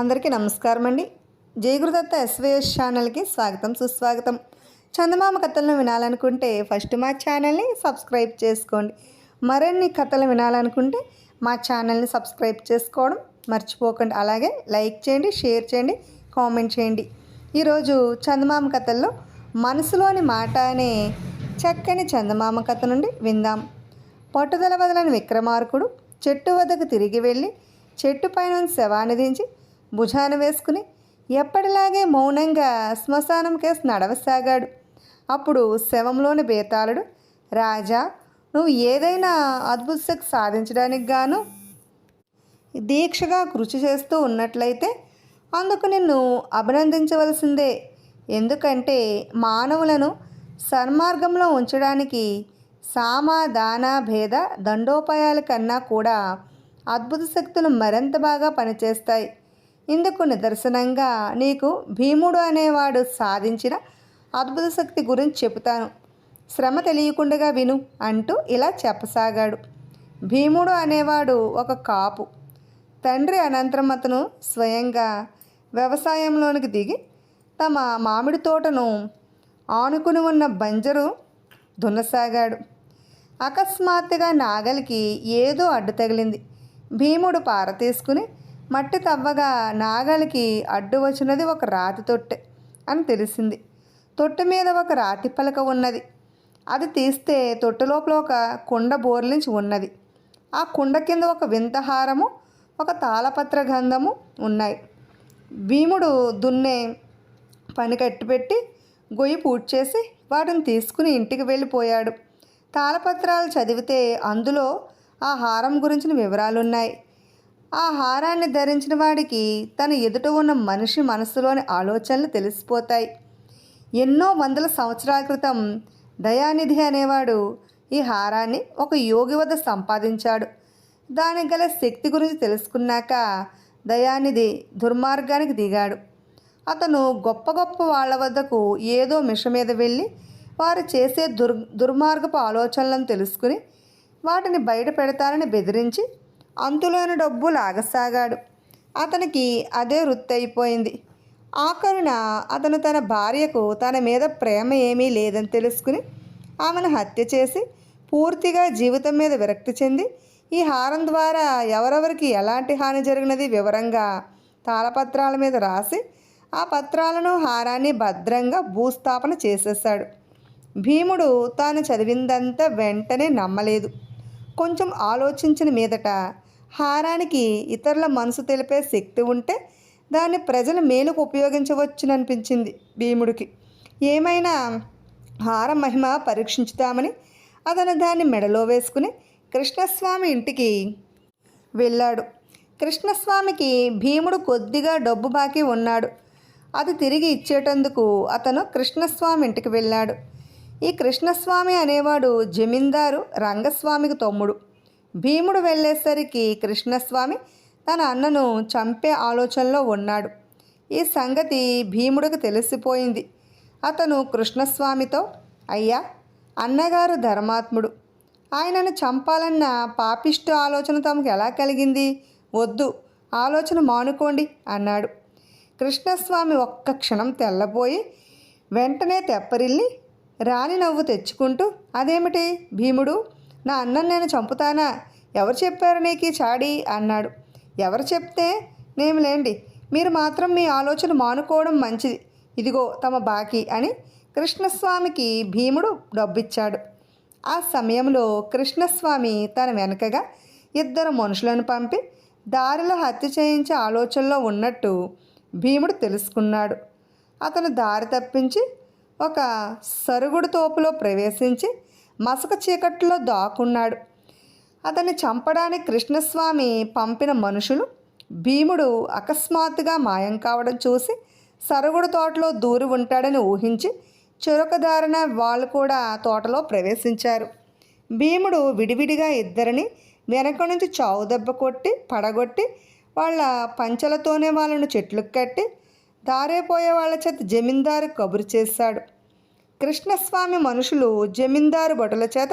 అందరికీ నమస్కారం అండి జయగురుదత్త ఎస్వైఎస్ ఛానల్కి స్వాగతం సుస్వాగతం. చందమామ కథలను వినాలనుకుంటే ఫస్ట్ మా ఛానల్ని సబ్స్క్రైబ్ చేసుకోండి. మరిన్ని కథలు వినాలనుకుంటే మా ఛానల్ని సబ్స్క్రైబ్ చేసుకోవడం మర్చిపోకండి. అలాగే లైక్ చేయండి షేర్ చేయండి కామెంట్ చేయండి. ఈరోజు చందమామ కథల్లో మనసులోని మాట అనే చక్కని చందమామ కథ నుండి విందాం. పట్టుదల వదలని విక్రమార్కుడు చెట్టు వద్దకు తిరిగి వెళ్ళి చెట్టు పైన శవాన్ని దించి భుజాన వేసుకుని ఎప్పటిలాగే మౌనంగా శ్మశానం కేసు నడవసాగాడు. అప్పుడు శవంలోని బేతాళుడు రాజా నువ్వు ఏదైనా అద్భుత శక్తి సాధించడానికి గాను దీక్షగా కృషి చేస్తూ ఉన్నట్లయితే అందుకు నిన్ను అభినందించవలసిందే. ఎందుకంటే మానవులను సన్మార్గంలో ఉంచడానికి సామ దాన భేద దండోపాయాల కన్నా కూడా అద్భుత శక్తులు మరింత బాగా పనిచేస్తాయి. ఇందుకు నిదర్శనంగా నీకు భీముడు అనేవాడు సాధించిన అద్భుత శక్తి గురించి చెబుతాను. శ్రమ తెలియకుండా విను అంటూ ఇలా చెప్పసాగాడు. భీముడు అనేవాడు ఒక కాపు. తండ్రి అనంతరం అతను స్వయంగా వ్యవసాయంలోనికి దిగి తమ మామిడి తోటను ఆనుకుని ఉన్న బంజరు దున్నసాగాడు. అకస్మాత్తుగా నాగలికి ఏదో అడ్డు తగిలింది. భీముడు పార తీసుకుని మట్టి తవ్వగా నాగలికి అడ్డు వచ్చినది ఒక రాతి తొట్టె అని తెలిసింది. తొట్టె మీద ఒక రాతి పలక ఉన్నది. అది తీస్తే తొట్టె లోపల ఒక కుండ బోర్లించి ఉన్నది. ఆ కుండ కింద ఒక వింత హారము ఒక తాళపత్ర గంధము ఉన్నాయి. భీముడు దున్నే పని కట్టిపెట్టి గొయ్యి పూడ్చేసి వాటిని తీసుకుని ఇంటికి వెళ్ళిపోయాడు. తాళపత్రాలు చదివితే అందులో ఆ హారం గురించిన వివరాలున్నాయి. ఆ హారాన్ని ధరించిన వాడికి తన ఎదుట ఉన్న మనిషి మనసులోని ఆలోచనలు తెలిసిపోతాయి. ఎన్నో వందల సంవత్సరాల క్రితం దయానిధి అనేవాడు ఈ హారాన్ని ఒక యోగి వద్ద సంపాదించాడు. దానికి గల శక్తి గురించి తెలుసుకున్నాక దయానిధి దుర్మార్గానికి దిగాడు. అతను గొప్ప గొప్ప వాళ్ళ వద్దకు ఏదో మిష మీద వెళ్ళి వారు చేసే దుర్ దుర్మార్గపు ఆలోచనలను తెలుసుకుని వాటిని బయట పెడతారని బెదిరించి అంతులోని డబ్బు లాగసాగాడు. అతనికి అదే వృత్తి అయిపోయింది ఆఖరున అతను తన భార్యకు తన మీద ప్రేమ ఏమీ లేదని తెలుసుకుని ఆమెను హత్య చేసి పూర్తిగా జీవితం మీద విరక్తి చెంది ఈ హారం ద్వారా ఎవరెవరికి ఎలాంటి హాని జరిగినది వివరంగా తాళపత్రాల మీద రాసి ఆ పత్రాలను హారాన్ని భద్రంగా భూస్థాపన చేసేశాడు. భీముడు తాను చదివిందంతా వెంటనే నమ్మలేదు. కొంచెం ఆలోచించిన మీదట హారానికి ఇతరుల మనసు తెలిపే శక్తి ఉంటే దాన్ని ప్రజల మేలుకు ఉపయోగించవచ్చుననిపించింది భీముడికి. ఏమైనా హార మహిమ పరీక్షించుతామని అతను దాన్ని మెడలో వేసుకుని కృష్ణస్వామి ఇంటికి వెళ్ళాడు. కృష్ణస్వామికి భీముడు కొద్దిగా డబ్బు బాకీ ఉన్నాడు. అది తిరిగి ఇచ్చేటందుకు అతను కృష్ణస్వామి ఇంటికి వెళ్ళాడు. ఈ కృష్ణస్వామి అనేవాడు జమీందారు రంగస్వామికి తమ్ముడు. భీముడు వెళ్ళేసరికి కృష్ణస్వామి తన అన్నను చంపే ఆలోచనలో ఉన్నాడు. ఈ సంగతి భీముడికి తెలిసిపోయింది. అతను కృష్ణస్వామితో అయ్యా అన్నగారు ధర్మాత్ముడు. ఆయనను చంపాలన్న పాపిష్టు ఆలోచన తమకు ఎలా కలిగింది? వద్దు ఆలోచన మానుకోండి అన్నాడు. కృష్ణస్వామి ఒక్క క్షణం తెల్లబోయి వెంటనే తెప్పరిల్లి రాణి నవ్వు తెచ్చుకుంటూ అదేమిటి భీముడు? నా అన్నం నేను చంపుతానా? ఎవరు చెప్పారు నీకు చాడి? అన్నాడు. ఎవరు చెప్తే? నేములేండి మీరు మాత్రం మీ ఆలోచన మానుకోవడం మంచిది. ఇదిగో తమ బాకీ అని కృష్ణస్వామికి భీముడు డబ్బిచ్చాడు. ఆ సమయంలో కృష్ణస్వామి తన వెనకగా ఇద్దరు మనుషులను పంపి దారిలో హత్య చేయించే ఆలోచనలో ఉన్నట్టు భీముడు తెలుసుకున్నాడు. అతను దారి తప్పించి ఒక సరుగుడు తోపులో ప్రవేశించి మసక చీకట్లో దాక్కున్నాడు. అతన్ని చంపడానికి కృష్ణస్వామి పంపిన మనుషులు భీముడు అకస్మాత్తుగా మాయం కావడం చూసి సరుగుడు తోటలో దూరి ఉంటాడని ఊహించి చురకదారిన వాళ్ళు కూడా తోటలో ప్రవేశించారు. భీముడు విడివిడిగా ఇద్దరిని వెనక నుంచి చావు దెబ్బ కొట్టి పడగొట్టి వాళ్ళ పంచలతోనే వాళ్ళను చెట్లకు కట్టి దారేపోయే వాళ్ళ చేత జమీందారు కబురు చేశాడు. కృష్ణస్వామి మనుషులు జమీందారు భటుల చేత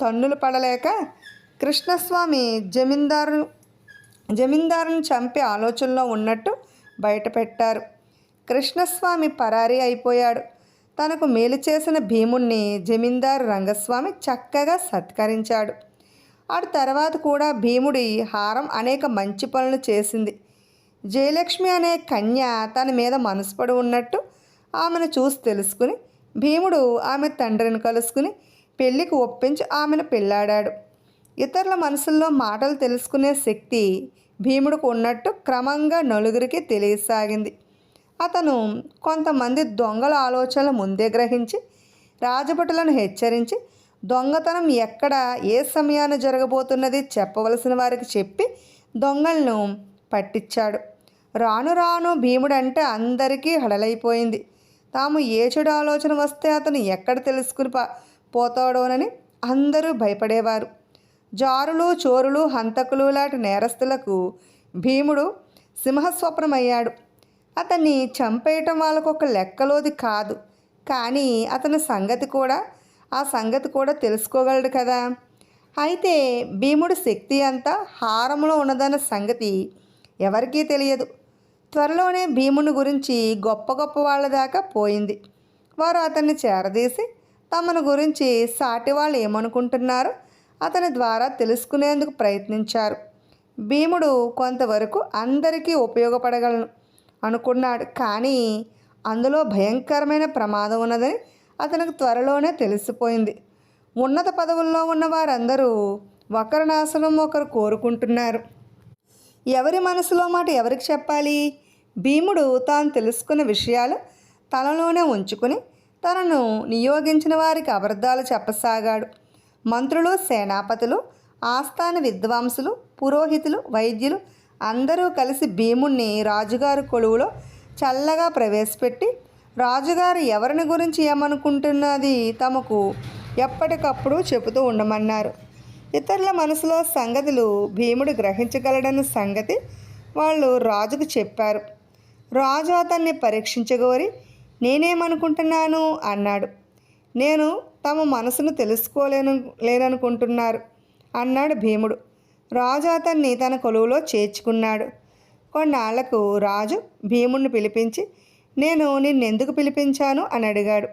తన్నులు పడలేక కృష్ణస్వామి జమీందారు జమీందారుని చంపే ఆలోచనలో ఉన్నట్టు బయటపెట్టారు. కృష్ణస్వామి పరారీ అయిపోయాడు. తనకు మేలు చేసిన భీముణ్ణి జమీందారు రంగస్వామి చక్కగా సత్కరించాడు. ఆడు తర్వాత కూడా భీముడి హారం అనేక మంచి పనులు చేసింది. జయలక్ష్మి అనే కన్య తన మీద మనసుపడి ఉన్నట్టు ఆమెను చూసి తెలుసుకుని భీముడు ఆమె తండ్రిని కలుసుకుని పెళ్ళికి ఒప్పించి ఆమెను పెళ్ళాడాడు. ఇతరుల మనసుల్లో మాటలు తెలుసుకునే శక్తి భీముడికి ఉన్నట్టు క్రమంగా నలుగురికి తెలియసాగింది. అతను కొంతమంది దొంగల ఆలోచనలు ముందే గ్రహించి రాజభటులను హెచ్చరించి దొంగతనం ఎక్కడ ఏ సమయాన జరగబోతున్నది చెప్పవలసిన వారికి చెప్పి దొంగలను పట్టించాడు. రాను రాను భీముడంటే అందరికీ హడలైపోయింది. తాము ఏ చెడు ఆలోచన వస్తే అతను ఎక్కడ తెలుసుకుని పోతాడోనని అందరూ భయపడేవారు. జారులు చోరులు హంతకులు లాంటి నేరస్తులకు భీముడు సింహస్వప్నమయ్యాడు. అతన్ని చంపేయటం వాళ్ళకు ఒక లెక్కలోది కాదు. కానీ అతని సంగతి కూడా ఆ సంగతి కూడా తెలుసుకోగలడు కదా. అయితే భీముడి శక్తి అంతా హారంలో ఉన్నదన్న సంగతి ఎవరికీ తెలియదు. త్వరలోనే భీముని గురించి గొప్ప గొప్ప వాళ్ళ దాకా పోయింది. వారు అతన్ని చేరదీసి తమను గురించి సాటి వాళ్ళు ఏమనుకుంటున్నారో? అతని ద్వారా తెలుసుకునేందుకు ప్రయత్నించారు. భీముడు కొంతవరకు అందరికీ ఉపయోగపడగలను అనుకున్నాడు. కానీ అందులో భయంకరమైన ప్రమాదం ఉన్నదని అతనికి త్వరలోనే తెలిసిపోయింది. ఉన్నత పదవుల్లో ఉన్న వారందరూ ఒకరి నాశనం ఒకరు కోరుకుంటున్నారు. ఎవరి మనసులో మాట ఎవరికి చెప్పాలి? భీముడు తాను తెలుసుకున్న విషయాలు తనలోనే ఉంచుకుని తనను నియోగించిన వారికి అబద్ధాలు చెప్పసాగాడు. మంత్రులు సేనాపతులు ఆస్థాన విద్వాంసులు పురోహితులు వైద్యులు అందరూ కలిసి భీముణ్ణి రాజుగారి కొలువులో చల్లగా ప్రవేశపెట్టి రాజుగారు ఎవరిని గురించి ఏమనుకుంటున్నది తమకు ఎప్పటికప్పుడు చెబుతూ ఉండమన్నారు. ఇతరుల మనసులో సంగతులు భీముడు గ్రహించగలడన్న సంగతి వాళ్ళు రాజుకు చెప్పారు. రాజు అతన్ని పరీక్షించగోరి నేనేమనుకుంటున్నాను? అన్నాడు. నేను తమ మనసును తెలుసుకోలేను లేననుకుంటున్నారు అన్నాడు భీముడు. రాజు అతన్ని తన కొలువులో చేర్చుకున్నాడు. కొన్నాళ్ళకు రాజు భీముడిని పిలిపించి నేను నిన్నెందుకు పిలిపించాను? అని అడిగాడు.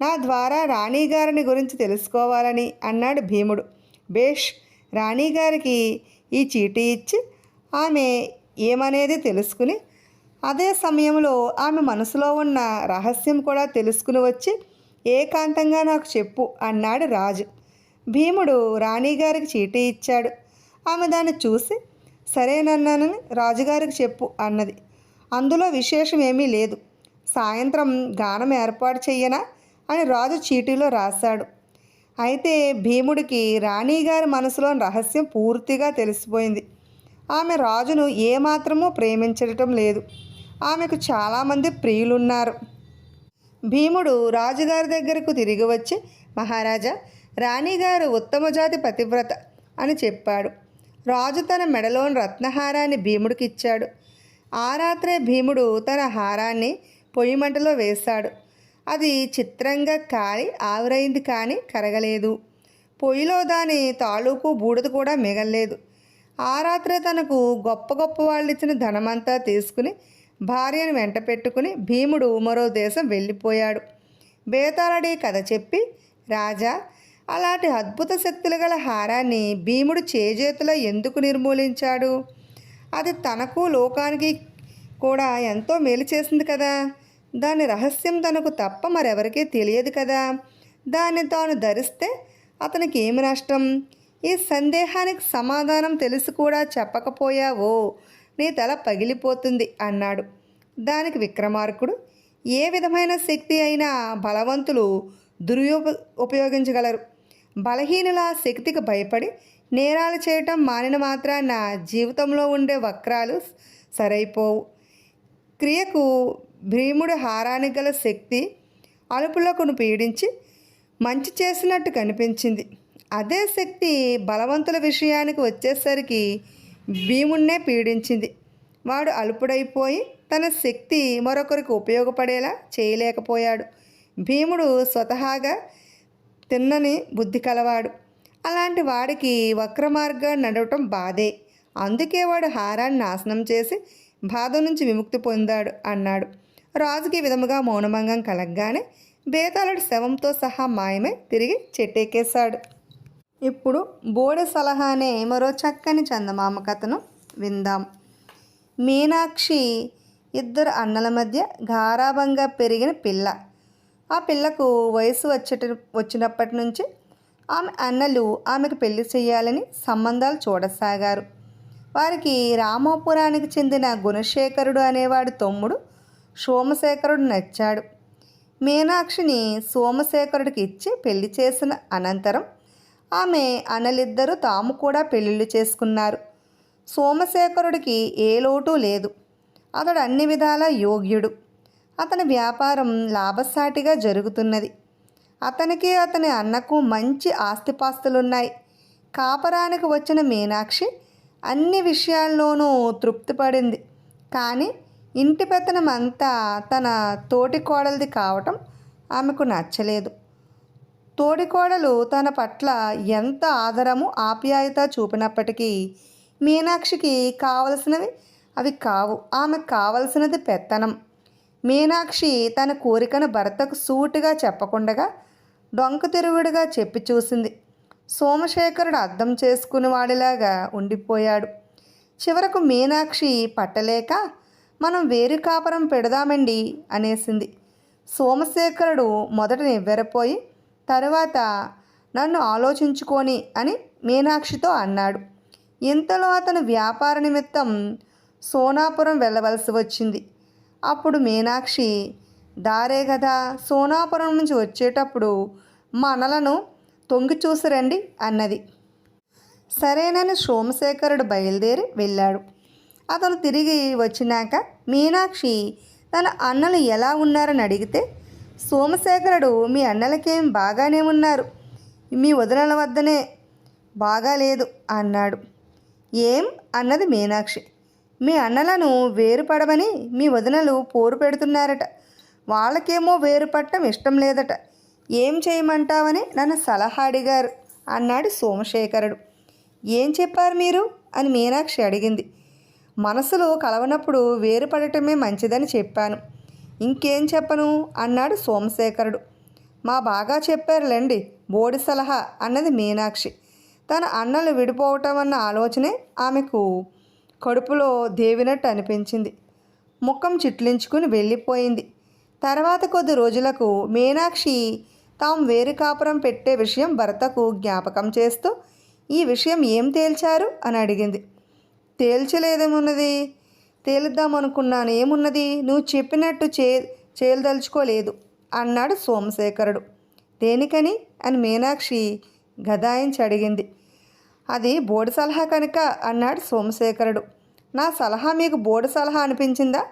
నా ద్వారా రాణిగారిని గురించి తెలుసుకోవాలని అన్నాడు భీముడు. బేష్ రాణిగారికి ఈ చీటీ ఇచ్చి ఆమె ఏమనేది తెలుసుకుని అదే సమయంలో ఆమె మనసులో ఉన్న రహస్యం కూడా తెలుసుకుని వచ్చి ఏకాంతంగా నాకు చెప్పు అన్నాడు రాజు. భీముడు రాణిగారికి చీటీ ఇచ్చాడు. ఆమె దాన్ని చూసి సరేనన్నానని రాజుగారికి చెప్పు అన్నది. అందులో విశేషం ఏమీ లేదు. సాయంత్రం గానం ఏర్పాటు చెయ్యనా అని రాజు చీటీలో రాశాడు. అయితే భీముడికి రాణిగారి మనసులోని రహస్యం పూర్తిగా తెలిసిపోయింది. ఆమె రాజును ఏమాత్రమూ ప్రేమించటం లేదు. ఆమెకు చాలామంది ప్రియులున్నారు. భీముడు రాజుగారి దగ్గరకు తిరిగి వచ్చి మహారాజా రాణిగారు ఉత్తమ జాతి పతివ్రత అని చెప్పాడు. రాజు తన మెడలోని రత్నహారాన్ని భీముడికి ఇచ్చాడు ఆ రాత్రే భీముడు తన హారాన్ని పొయ్యి మంటలో వేశాడు. అది చిత్రంగా కాలి ఆవిరైంది కానీ కరగలేదు. పొయ్యిలో దాని తాలూకు బూడిద కూడా మిగల్లేదు. ఆ రాత్రే తనకు గొప్ప గొప్ప వాళ్ళు ఇచ్చిన ధనమంతా తీసుకుని భార్యను వెంట పెట్టుకుని భీముడు మరో దేశం వెళ్ళిపోయాడు. బేతాళడి కథ చెప్పి రాజా అలాంటి అద్భుత శక్తులు గల హారాన్ని భీముడు చేజేతులో ఎందుకు నిర్మూలించాడు? అది తనకు లోకానికి కూడా ఎంతో మేలు చేసింది కదా. దాని రహస్యం తనకు తప్ప మరెవరికీ తెలియదు కదా. దాన్ని తాను ధరిస్తే అతనికి ఏమి నష్టం? ఈ సందేహానికి సమాధానం తెలిసి కూడా చెప్పకపోయావో నీ తల పగిలిపోతుంది అన్నాడు. దానికి విక్రమార్కుడు ఏ విధమైన శక్తి అయినా బలవంతులు దుర్యోప ఉపయోగించగలరు. బలహీనుల శక్తికి భయపడి నేరాలు చేయటం మానిన మాత్రాన జీవితంలో ఉండే వక్రాలు సరైపోవు. క్రియకు భీముడు హారానికి గల శక్తి అలుపులకును పీడించి మంచి చేసినట్టు కనిపించింది. అదే శక్తి బలవంతుల విషయానికి వచ్చేసరికి భీముణ్ణే పీడించింది. వాడు అలుపుడైపోయి తన శక్తి మరొకరికి ఉపయోగపడేలా చేయలేకపోయాడు. భీముడు స్వతహాగా తిన్నని బుద్ధి కలవాడు. అలాంటి వాడికి వక్ర మార్గాన్ని నడవటం బాధే. అందుకే వాడు హారాన్ని నాశనం చేసి బాధ నుంచి విముక్తి పొందాడు అన్నాడు. రాజుకి విధముగా మౌనభంగం కలగగానే బేతాళుడు శవంతో సహా మాయమే తిరిగి చెట్టెక్కేశాడు. ఇప్పుడు బోడె సలహా అనే మరో చక్కని చందమామ కథను విందాం. మీనాక్షి ఇద్దరు అన్నల మధ్య గారాభంగా పెరిగిన పిల్ల. ఆ పిల్లకు వయసు వచ్చేట వచ్చినప్పటి నుంచి ఆమె అన్నలు ఆమెకు పెళ్ళి చేయాలని సంబంధాలు చూడసాగారు. వారికి రామాపురానికి చెందిన గుణశేఖరుడు అనేవాడు తమ్ముడు సోమశేఖరుడు నచ్చాడు. మీనాక్షిని సోమశేఖరుడికి ఇచ్చి పెళ్ళి చేసిన అనంతరం ఆమె అనలిద్దరూ తాము కూడా పెళ్ళిళ్ళు చేసుకున్నారు. సోమశేఖరుడికి ఏ లోటు లేదు. అతడు అన్ని విధాల యోగ్యుడు. అతని వ్యాపారం లాభసాటిగా జరుగుతున్నది. అతనికి అతని అన్నకు మంచి ఆస్తిపాస్తులున్నాయి. కాపరానికి వచ్చిన మీనాక్షి అన్ని విషయాల్లోనూ తృప్తిపడింది. కానీ ఇంటి పెత్తనం అంతా తన తోటి కోడలిది కావటం ఆమెకు నచ్చలేదు. తోడికోడలు తన పట్ల ఎంత ఆదరము ఆప్యాయత చూపినప్పటికీ మీనాక్షికి కావలసినవి అవి కావు. ఆమెకు కావలసినది పెత్తనం. మీనాక్షి తన కోరికను భర్తకు సూటిగా చెప్పకుండగా డొంక తిరుగుడుగా చెప్పి చూసింది. సోమశేఖరుడు అర్థం చేసుకుని వాడిలాగా ఉండిపోయాడు. చివరకు మీనాక్షి పట్టలేక మనం వేరు కాపురం పెడదామండి అనేసింది. సోమశేఖరుడు మొదట నివ్వెరపోయి తర్వాత నన్ను ఆలోచించుకొని అని మీనాక్షితో అన్నాడు. ఇంతలో అతను వ్యాపార నిమిత్తం సోనాపురం వెళ్ళవలసి వచ్చింది. అప్పుడు మీనాక్షి దారే కదా సోనాపురం నుంచి వచ్చేటప్పుడు మనలను తొంగి చూసి రండి అన్నది. సరేనని సోమశేఖరుడు బయలుదేరి వెళ్ళాడు. అతను తిరిగి వచ్చినాక మీనాక్షి తన అన్నలు ఎలా ఉన్నారని అడిగితే సోమశేఖరుడు మీ అన్నలకేం బాగానే ఉన్నారు. మీ వదినల వద్దనే బాగాలేదు అన్నాడు. ఏం? అన్నది మీనాక్షి. మీ అన్నలను వేరుపడమని మీ వదినలు పోరు పెడుతున్నారట. వాళ్ళకేమో వేరుపడటం ఇష్టం లేదట. ఏం చేయమంటావని నన్ను సలహా అడిగారు అన్నాడు సోమశేఖరుడు. ఏం చెప్పారు మీరు? అని మీనాక్షి అడిగింది. మనసులో కలవనప్పుడు వేరుపడటమే మంచిదని చెప్పాను. ఇంకేం చెప్పను? అన్నాడు సోమశేఖరుడు. మా బాగా చెప్పారులేండి బోడి సలహా అన్నది మీనాక్షి. తన అన్నలు విడిపోవటం అన్న ఆలోచనే ఆమెకు కడుపులో దేవినట్టు అనిపించింది. ముఖం చిట్లించుకుని వెళ్ళిపోయింది. తర్వాత కొద్ది రోజులకు మీనాక్షి తాము వేరు కాపురం పెట్టే విషయం భర్తకు జ్ఞాపకం చేస్తూ ఈ విషయం ఏం తేల్చారు? అని అడిగింది. తేల్చలేదేమున్నది? తేలుద్దామనుకున్నాను. ఏమున్నది? నువ్వు చెప్పినట్టు చే చేయదలుచుకోలేదు అన్నాడు సోమశేఖరుడు. దేనికని? అని మీనాక్షి గదాయించి అడిగింది. అది బోడి సలహా కనుక అన్నాడు సోమశేఖరుడు. నా సలహా మీకు బోడి సలహా అనిపించిందా?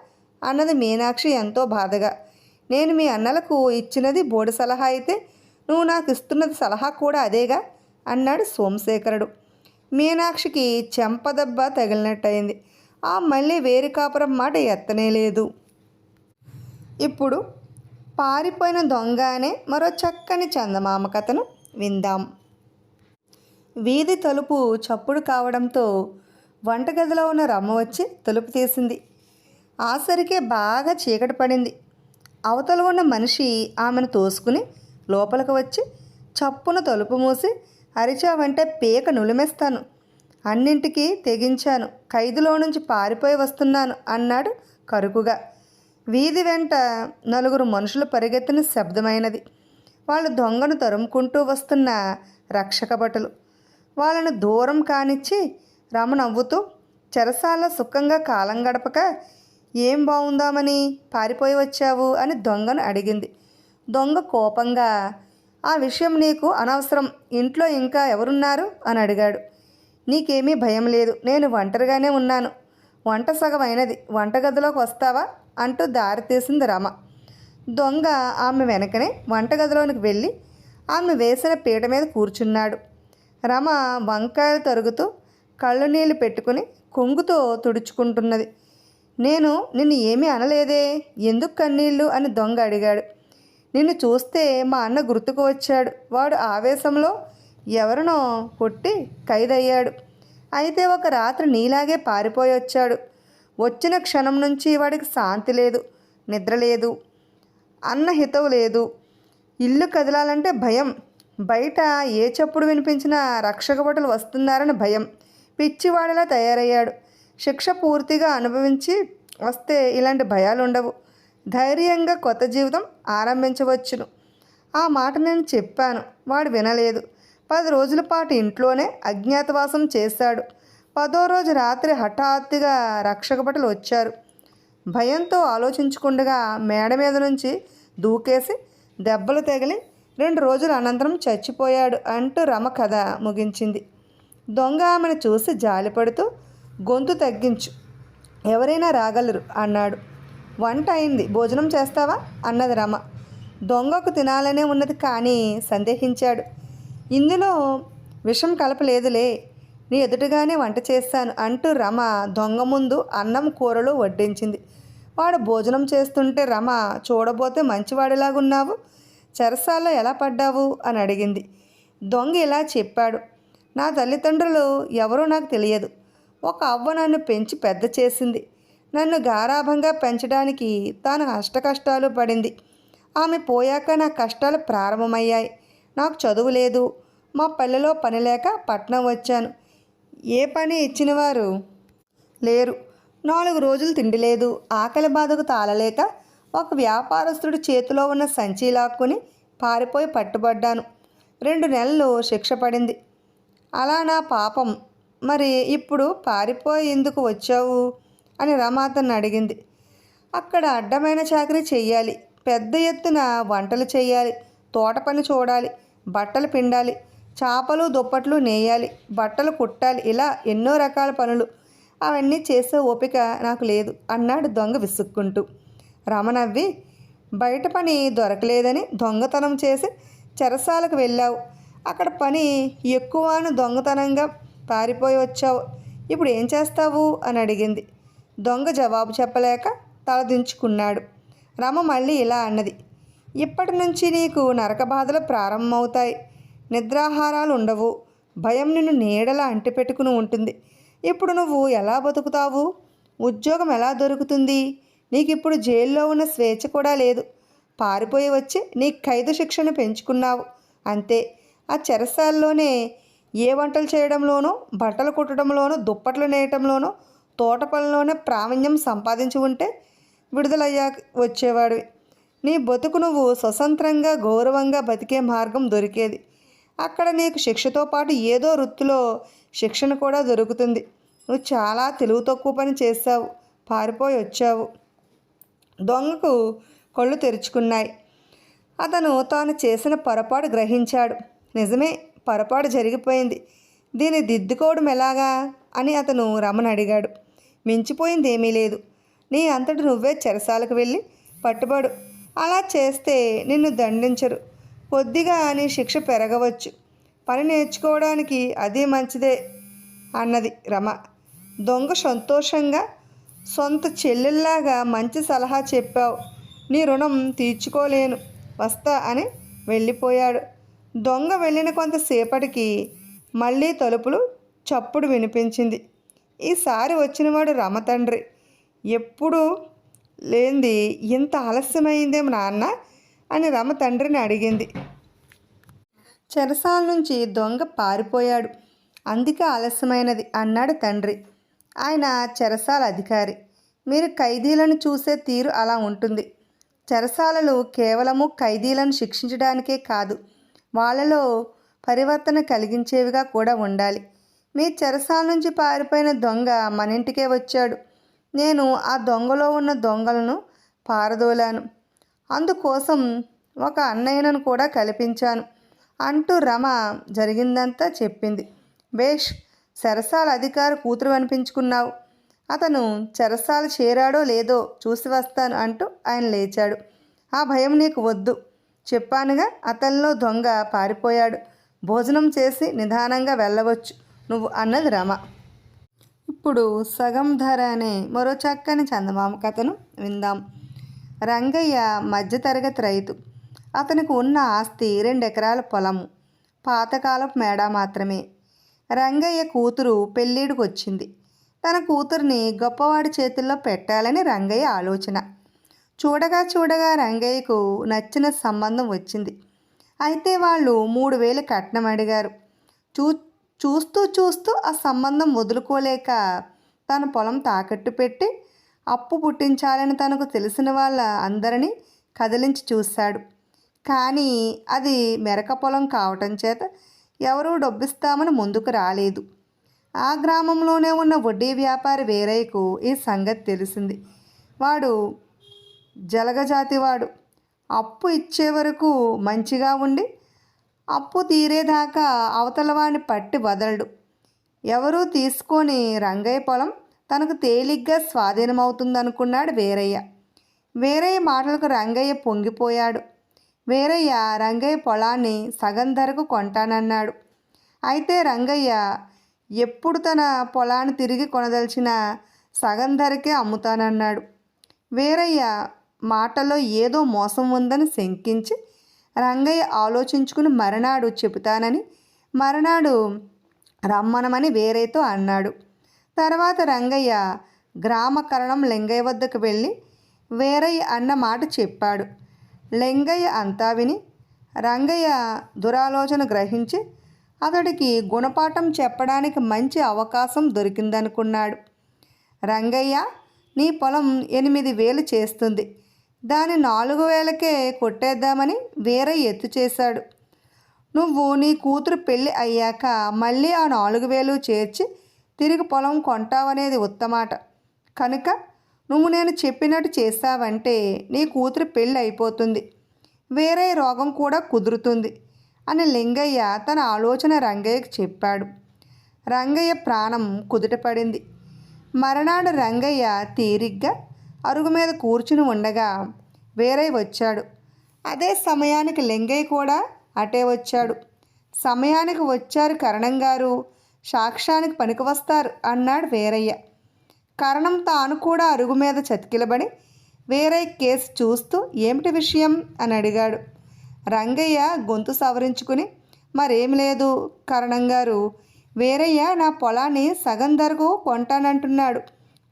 అన్నది మీనాక్షి ఎంతో బాధగా. నేను మీ అన్నలకు ఇచ్చినది బోడి సలహా అయితే నువ్వు నాకు ఇస్తున్నది సలహా కూడా అదేగా? అన్నాడు సోమశేఖరుడు. మీనాక్షికి చెంపదెబ్బ తగిలినట్టయింది. ఆ మళ్ళీ వేరు కాపురం మాట ఎత్తనే లేదు. ఇప్పుడు పారిపోయిన దొంగ అనే మరో చక్కని చందమామ కథను విందాం. వీధి తలుపు చప్పుడు కావడంతో వంటగదిలో ఉన్న రమ్మ వచ్చి తలుపు తీసింది. ఆసరికే బాగా చీకటి పడింది. అవతల ఉన్న మనిషి ఆమెను తోసుకుని లోపలికి వచ్చి చప్పున తలుపు మూసి అరిచావంటే పీక నులిమేస్తాను. అన్నింటికి తెగించాను. ఖైదులో నుంచి పారిపోయి వస్తున్నాను అన్నాడు కరుకుగా. వీధి వెంట నలుగురు మనుషులు పరిగెత్తిన శబ్దమైనది. వాళ్ళు దొంగను తరుముకుంటూ వస్తున్న రక్షక భటులు. వాళ్ళను దూరం కానిచ్చి రమ నవ్వుతూ చెరసాల సుఖంగా కాలం గడపక ఏం బాగుందామని పారిపోయి వచ్చావు? అని దొంగను అడిగింది. దొంగ కోపంగా ఆ విషయం నీకు అనవసరం. ఇంట్లో ఇంకా ఎవరున్నారు? అని అడిగాడు. నీకేమీ భయం లేదు. నేను ఒంటరిగానే ఉన్నాను. వంట సగమైనది. వంటగదిలోకి వస్తావా? అంటూ దారి తీసింది రమ. దొంగ ఆమె వెనకనే వంటగదిలోనికి వెళ్ళి ఆమె వేసిన పీట మీద కూర్చున్నాడు. రమ వంకాయలు తరుగుతూ కళ్ళు నీళ్ళు పెట్టుకుని కొంగుతో తుడుచుకుంటున్నది. నేను నిన్ను ఏమీ అనలేదే. ఎందుకు కన్నీళ్ళు అని దొంగ అడిగాడు. నిన్ను చూస్తే మా అన్న గుర్తుకు వచ్చాడు. వాడు ఆవేశంలో ఎవరినో కొట్టి ఖైదయ్యాడు. అయితే ఒక రాత్రి నీలాగే పారిపోయి వచ్చాడు. వచ్చిన క్షణం నుంచి వాడికి శాంతి లేదు నిద్ర లేదు అన్న హితవు లేదు. ఇల్లు కదలాలంటే భయం. బయట ఏ చప్పుడు వినిపించినా రక్షక భటులు వస్తున్నారని భయం. పిచ్చివాడిలా తయారయ్యాడు. శిక్ష పూర్తిగా అనుభవించి వస్తే ఇలాంటి భయాలు ఉండవు ధైర్యంగా కొత్త జీవితం ఆరంభించవచ్చును. ఆ మాట నేను చెప్పాను. వాడు వినలేదు. పది రోజుల పాటు ఇంట్లోనే అజ్ఞాతవాసం చేశాడు. పదో రోజు రాత్రి హఠాత్తుగా రక్షక భటులు వచ్చారు. భయంతో ఆలోచించుకుండగా మేడ మీద నుంచి దూకేసి దెబ్బలు తగిలి రెండు రోజుల అనంతరం చచ్చిపోయాడు అంటూ రమ కథ ముగించింది. దొంగ ఆమెను చూసి జాలిపడుతూ గొంతు తగ్గించు ఎవరైనా రాగలరు అన్నాడు. వంట అయింది భోజనం చేస్తావా? అన్నది రమ. దొంగకు తినాలనే ఉన్నది కానీ సందేహించాడు. ఇందులో విషం కలపలేదులే నీ ఎదుటగానే వంట చేస్తాను అంటూ రమ దొంగ ముందు అన్నం కూరలు వడ్డించింది. వాడు భోజనం చేస్తుంటే రమ చూడబోతే మంచివాడిలాగున్నావు చెరసాల్లో ఎలా పడ్డావు? అని అడిగింది. దొంగ ఇలా చెప్పాడు. నా తల్లిదండ్రులు ఎవరో నాకు తెలియదు. ఒక అవ్వ నన్ను పెంచి పెద్ద చేసింది. నన్ను గారాభంగా పెంచడానికి తాను అష్టకష్టాలు పడింది. ఆమె పోయాక నా కష్టాలు ప్రారంభమయ్యాయి. నాకు చదువు లేదు. మా పల్లెలో పని లేక పట్నం వచ్చాను. ఏ పని ఇచ్చినవారు? లేరు. నాలుగు రోజులు తిండి లేదు. ఆకలి బాధకు తాళలేక ఒక వ్యాపారస్తుడు చేతిలో ఉన్న సంచి లాక్కుని పారిపోయి పట్టుబడ్డాను. రెండు నెలలు శిక్ష పడింది. అలా నా పాపం. మరి ఇప్పుడు పారిపోయి ఎందుకు వచ్చావు? అని రమాతను అడిగింది. అక్కడ అడ్డమైన చాకరీ చెయ్యాలి. పెద్ద ఎత్తున వంటలు చేయాలి తోట పని చూడాలి బట్టలు పిండాలి చేపలు దుప్పట్లు నేయాలి బట్టలు కుట్టాలి ఇలా ఎన్నో రకాల పనులు. అవన్నీ చేసే ఓపిక నాకు లేదు అన్నాడు దొంగ విసుక్కుంటూ. రమణవ్వి బయట పని దొరకలేదని దొంగతనం చేసి చెరసాలకు వెళ్ళావు. అక్కడ పని ఎక్కువను దొంగతనంగా పారిపోయి వచ్చావు. ఇప్పుడు ఏం చేస్తావు? అని అడిగింది. దొంగ జవాబు చెప్పలేక తలదించుకున్నాడు. రమ మళ్ళీ ఇలా అన్నది. ఇప్పటి నుంచి నీకు నరక బాధలు ప్రారంభమవుతాయి. నిద్రాహారాలు ఉండవు భయం నిన్ను నీడలా అంటిపెట్టుకుని ఉంటుంది. ఇప్పుడు నువ్వు ఎలా బతుకుతావు? ఉద్యోగం ఎలా దొరుకుతుంది? నీకు ఇప్పుడు జైల్లో ఉన్న స్వేచ్ఛ కూడా లేదు. పారిపోయి వచ్చి నీ ఖైదు శిక్షను పెంచుకున్నావు. అంతే. ఆ చెరసాల్లోనే ఏ వంటలు చేయడంలోనో బట్టలు కుట్టడంలోనో దుప్పట్లు నేయటంలోనో తోట పనిలోనే ప్రావీణ్యం సంపాదించి ఉంటే విడుదలయ్యాక వచ్చేవాడివి. నీ బతుకు నువ్వు స్వతంత్రంగా గౌరవంగా బతికే మార్గం దొరికేది. అక్కడ నీకు శిక్షతో పాటు ఏదో వృత్తిలో శిక్షణ కూడా దొరుకుతుంది. నువ్వు చాలా తెలివి తక్కువ పని చేస్తావు పారిపోయి వచ్చావు. దొంగకు కళ్ళు తెరుచుకున్నాయి. అతను తాను చేసిన పొరపాటు గ్రహించాడు. నిజమే పొరపాటు జరిగిపోయింది. దీన్ని దిద్దుకోవడం ఎలాగా? అని అతను రమణ అడిగాడు. మించిపోయింది ఏమీ లేదు. నీ అంతటి నువ్వే చెరసాలకు వెళ్ళి పట్టుబడు. అలా చేస్తే నిన్ను దండించరు. కొద్దిగా నీ శిక్ష పెరగవచ్చు. పని నేర్చుకోవడానికి అది మంచిదే అన్నది రమ. దొంగ సంతోషంగా సొంత చెల్లెల్లాగా మంచి సలహా చెప్పావు. నీ రుణం తీర్చుకోలేను. వస్తా అని వెళ్ళిపోయాడు. దొంగ వెళ్ళిన కొంతసేపటికి మళ్ళీ తలుపులు చప్పుడు వినిపించింది. ఈసారి వచ్చినవాడు రమ తండ్రి. ఎప్పుడూ లేంది ఇంత ఆలస్యమైందేమో నాన్న? అని రమ తండ్రిని అడిగింది. చెరసాల నుంచి దొంగ పారిపోయాడు. అందుకే ఆలస్యమైనది అన్నాడు తండ్రి. ఆయన చెరసాల అధికారి. మీరు ఖైదీలను చూసే తీరు అలా ఉంటుంది. చెరసాలలు కేవలము ఖైదీలను శిక్షించడానికే కాదు వాళ్ళలో పరివర్తన కలిగించేవిగా కూడా ఉండాలి. మీ చెరసాల నుంచి పారిపోయిన దొంగ మన ఇంటికే వచ్చాడు. నేను ఆ దొంగలో ఉన్న దొంగలను పారదోలాను. అందుకోసం ఒక అన్నయ్యను కూడా కల్పించాను. అంటూ రమ జరిగిందంతా చెప్పింది. బేష్ చెరసాల అధికారి కూతురు అనిపించుకున్నావు. అతను చెరసాల చేరాడో లేదో చూసి వస్తాను అంటూ ఆయన లేచాడు. ఆ భయం నీకు వద్దు. చెప్పానుగా అతనిలో దొంగ పారిపోయాడు. భోజనం చేసి నిదానంగా వెళ్ళవచ్చు. నువ్వు అన్నది రమ. ఇప్పుడు సగం ధర అనే మరో చక్కని చందమామ కథను విందాం. రంగయ్య మధ్యతరగతి రైతు. అతనికి ఉన్న ఆస్తి రెండు ఎకరాల పొలము. పాతకాలపు మేడ మాత్రమే. రంగయ్య కూతురు పెళ్ళిడికి వచ్చింది. తన కూతుర్ని గొప్పవాడి చేతుల్లో పెట్టాలని రంగయ్య ఆలోచన. చూడగా చూడగా రంగయ్యకు నచ్చిన సంబంధం వచ్చింది. అయితే వాళ్ళు మూడు వేలు కట్నం అడిగారు. చూ చూస్తూ చూస్తూ ఆ సంబంధం వదులుకోలేక తన పొలం తాకట్టు పెట్టి అప్పు పుట్టించాలని తనకు తెలిసిన వాళ్ళ అందరినీ కదిలించి చూశాడు. కానీ అది మెరక పొలం కావటం చేత ఎవరూ డబ్బిస్తామని ముందుకు రాలేదు. ఆ గ్రామంలోనే ఉన్న వడ్డీ వ్యాపారి వేరయ్యకు ఈ సంగతి తెలిసింది. వాడు జలగజాతివాడు. అప్పు ఇచ్చే వరకు మంచిగా ఉండి అప్పు తీరేదాకా అవతలవాణి పట్టి వదలడు. ఎవరూ తీసుకొని రంగయ్య పొలం తనకు తేలిగ్గా స్వాధీనమవుతుందనుకున్నాడు వీరయ్య. వేరయ్య మాటలకు రంగయ్య పొంగిపోయాడు. వేరయ్య రంగయ్య పొలాన్ని సగం ధరకు కొంటానన్నాడు. అయితే రంగయ్య ఎప్పుడు తన పొలాన్ని తిరిగి కొనదలిచిన సగం ధరకే అమ్ముతానన్నాడు. వేరయ్య మాటలో ఏదో మోసం ఉందని శంకించి రంగయ్య ఆలోచించుకుని మరనాడు చెబుతానని మరనాడు రమ్మనమని వేరేతో అన్నాడు. తర్వాత రంగయ్య గ్రామకరణం లింగయ్య వద్దకు వెళ్ళి వేరయ్య అన్న మాట చెప్పాడు. లింగయ్య అంతా విని రంగయ్య దురాలోచన గ్రహించి అతడికి గుణపాఠం చెప్పడానికి మంచి అవకాశం దొరికిందనుకున్నాడు. రంగయ్య నీ పొలం ఎనిమిది వేలు చేస్తుంది. దాని నాలుగు వేలకే కొట్టేద్దామని వీరయ్య ఎత్తు చేశాడు. నువ్వు నీ కూతురు పెళ్ళి అయ్యాక మళ్ళీ ఆ నాలుగు వేలు చేర్చి తిరిగి పొలం కొంటావనేది ఉత్తమాట. కనుక నువ్వు నేను చెప్పినట్టు చేస్తావంటే నీ కూతురు పెళ్ళి అయిపోతుంది. వేరే రోగం కూడా కుదురుతుంది అని లింగయ్య తన ఆలోచన రంగయ్యకు చెప్పాడు. రంగయ్య ప్రాణం కుదుటపడింది మరనాడు రంగయ్య తీరిగ్గా అరుగు మీద కూర్చుని ఉండగా వేరే వచ్చాడు. అదే సమయానికి లింగయ్య కూడా అటే వచ్చాడు. సమయానికి వచ్చారు కరణం గారు. సాక్ష్యానికి పనికి వస్తారు అన్నాడు వేరయ్య. కరణం తాను కూడా అరుగు మీద చతికిలబడి వేరే కేసు చూస్తూ ఏమిటి విషయం అని అడిగాడు. రంగయ్య గొంతు సవరించుకుని మరేం లేదు కరణం గారు వేరయ్య నా పొలాన్ని సగం ధరకు కొంటానంటున్నాడు.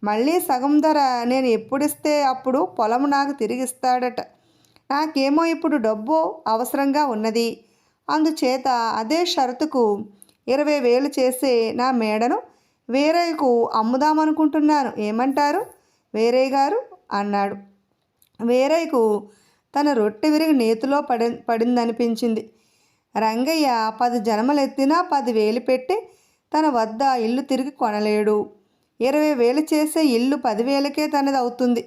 మళ్ళీ సగం ధర నేను ఎప్పుడిస్తే అప్పుడు పొలం నాకు తిరిగిస్తాడట. నాకేమో ఇప్పుడు డబ్బు అవసరంగా ఉన్నది. అందుచేత అదే షరతుకు ఇరవై వేలు చేసే నా మేడను వేరేకు అమ్ముదామనుకుంటున్నాను. ఏమంటారు? వేరే గారు అన్నాడు. వేరేకు తన రొట్టె విరిగి నేతిలో పడి పడిందనిపించింది. రంగయ్య పది జన్మలెత్తినా పది వేలు పెట్టి తన వద్ద ఇల్లు తిరిగి కొనలేడు. ఇరవై వేలు చేసే ఇల్లు పదివేలకే తనది అవుతుంది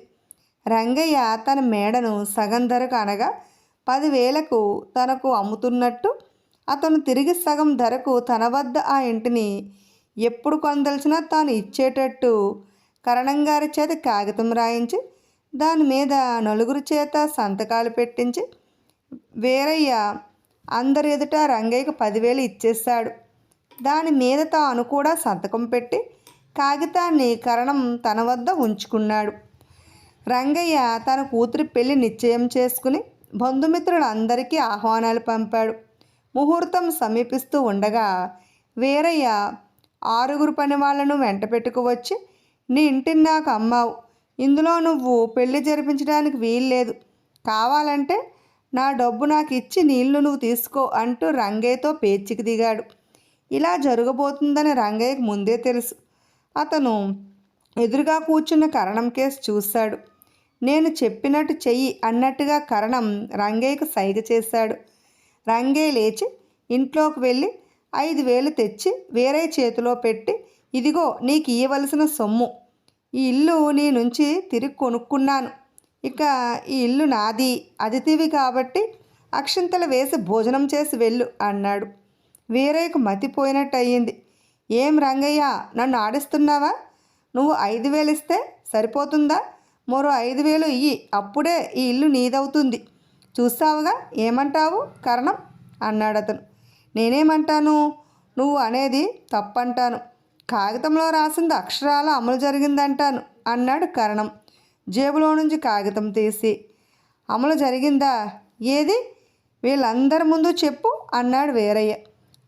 రంగయ్య తన మేడను సగం ధరకు అనగా పదివేలకు తనకు అమ్ముతున్నట్టు అతను తిరిగి సగం ధరకు తన వద్ద ఆ ఇంటిని ఎప్పుడు కొనదలిచినా తాను ఇచ్చేటట్టు కరణంగారి చేత కాగితం రాయించి దాని మీద నలుగురు చేత సంతకాలు పెట్టించి వేరయ్య అందరి ఎదుట రంగయ్యకు పదివేలు ఇచ్చేశాడు. దాని మీద తాను కూడా సంతకం పెట్టి కాగితాన్ని కరణం తన వద్ద ఉంచుకున్నాడు. రంగయ్య తన కూతురి పెళ్ళి నిశ్చయం చేసుకుని బంధుమిత్రులందరికీ ఆహ్వానాలు పంపాడు. ముహూర్తం సమీపిస్తూ ఉండగా వీరయ్య ఆరుగురు పని వాళ్ళను వెంట పెట్టుకువచ్చి నీ ఇంటిని నాకు అమ్మావు. ఇందులో నువ్వు పెళ్ళి జరిపించడానికి వీల్లేదు. కావాలంటే నా డబ్బు నాకు ఇచ్చి నీళ్ళు నువ్వు తీసుకో అంటూ రంగయ్యతో పేచికి దిగాడు. ఇలా జరగబోతుందని రంగయ్యకు ముందే తెలుసు. అతను ఎదురుగా కూర్చున్న కరణం కేసు చూశాడు. నేను చెప్పినట్టు చెయ్యి అన్నట్టుగా కరణం రంగయ్యకు సైగ చేశాడు. రంగయ్య లేచి ఇంట్లోకి వెళ్ళి ఐదు వేలు తెచ్చి వేరే చేతిలో పెట్టి ఇదిగో నీకు ఇవ్వవలసిన సొమ్ము. ఈ ఇల్లు నీ నుంచి తిరిగి కొనుక్కున్నాను. ఇక ఈ ఇల్లు నాది అతిథివి కాబట్టి అక్షింతలు వేసి భోజనం చేసి వెళ్ళు అన్నాడు. వీరయ్యకు మతిపోయినట్టు అయ్యింది ఏం రంగయ్య నన్ను ఆడిస్తున్నావా? నువ్వు ఐదు వేలు ఇస్తే సరిపోతుందా? మరో ఐదు వేలు ఇయ్యి అప్పుడే ఈ ఇల్లు నీదవుతుంది. చూస్తావుగా ఏమంటావు కరణం? అన్నాడు అతను. నేనేమంటాను? నువ్వు అనేది తప్పంటాను. కాగితంలో రాసింది అక్షరాల అమలు జరిగిందంటాను అన్నాడు కరణం. జేబులో నుంచి కాగితం తీసి అమలు జరిగిందా? ఏది? వీళ్ళందరి ముందు చెప్పు అన్నాడు వీరయ్య.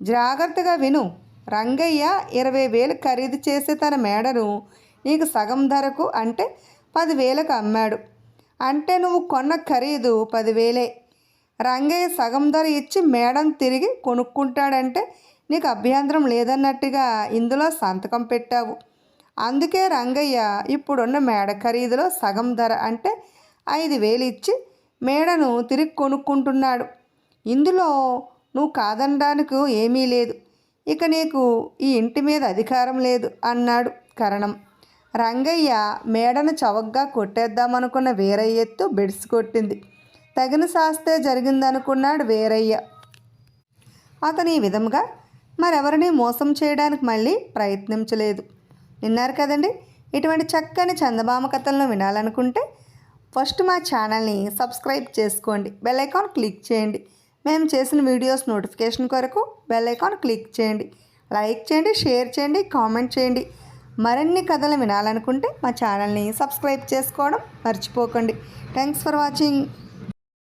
జాగ్రత్తగా విను రంగయ్య ఇరవై వేలు ఖరీదు చేసే తన మేడను నీకు సగం ధరకు అంటే పదివేలకు అమ్మాడు. అంటే నువ్వు కొన్న ఖరీదు పదివేలే. రంగయ్య సగం ధర ఇచ్చి మేడం తిరిగి కొనుక్కుంటాడంటే నీకు అభ్యంతరం లేదన్నట్టుగా ఇందులో సంతకం పెట్టావు. అందుకే రంగయ్య ఇప్పుడున్న మేడ ఖరీదులో సగం ధర అంటే ఐదు వేలు ఇచ్చి మేడను తిరిగి కొనుక్కుంటున్నాడు. ఇందులో నువ్వు కాదనడానికి ఏమీ లేదు. ఇక నీకు ఈ ఇంటి మీద అధికారం లేదు అన్నాడు కరణం. రంగయ్య మేడను చవగ్గా కొట్టేద్దామనుకున్న వీరయ్య ఎత్తు బెడ్స్ కొట్టింది. తగిన శాస్తే జరిగిందనుకున్నాడు వీరయ్య. అతను ఈ విధంగా మరెవరిని మోసం చేయడానికి మళ్ళీ ప్రయత్నించలేదు. విన్నారు కదండి? ఇటువంటి చక్కని చందమామ కథలను వినాలనుకుంటే ఫస్ట్ మా ఛానల్ని సబ్స్క్రైబ్ చేసుకోండి. బెల్ ఐకాన్ క్లిక్ చేయండి. మేము చేసిన వీడియోస్ నోటిఫికేషన్ కొరకు బెల్ ఐకాన్ క్లిక్ చేయండి. లైక్ చేయండి షేర్ చేయండి కామెంట్ చేయండి. మరిన్ని కథలు వినాలనుకుంటే మా ఛానల్ని సబ్స్క్రైబ్ చేసుకోవడం మర్చిపోకండి. Thanks for watching.